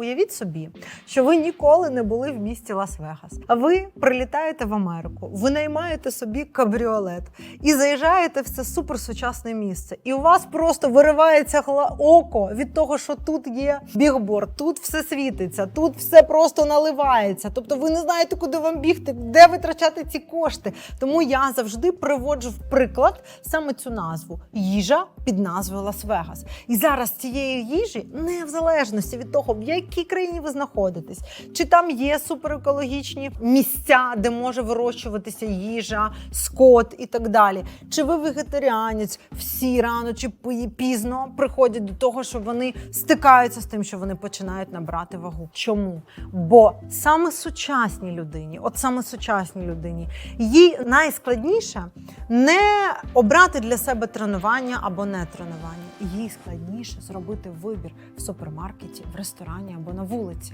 Уявіть собі, що ви ніколи не були в місті Лас-Вегас. А ви прилітаєте в Америку, ви наймаєте собі кабріолет і заїжджаєте в це суперсучасне місце. І у вас просто виривається око від того, що тут є бігборд, тут все світиться, тут все просто наливається. Тобто ви не знаєте, куди вам бігти, де витрачати ці кошти. Тому я завжди приводжу в приклад саме цю назву їжа під назвою Лас-Вегас. І зараз цієї їжі, не в залежності від того, в якій країні ви знаходитесь, чи там є суперекологічні місця, де може вирощуватися їжа, скот і так далі. Чи ви вегетаріанець, всі рано чи пізно приходять до того, що вони стикаються з тим, що вони починають набрати вагу. Чому? Бо саме сучасній людині, от саме сучасній людині, їй найскладніше не обрати для себе тренування або не тренування. Їй складніше зробити вибір в супермаркеті, в ресторані або на вулиці.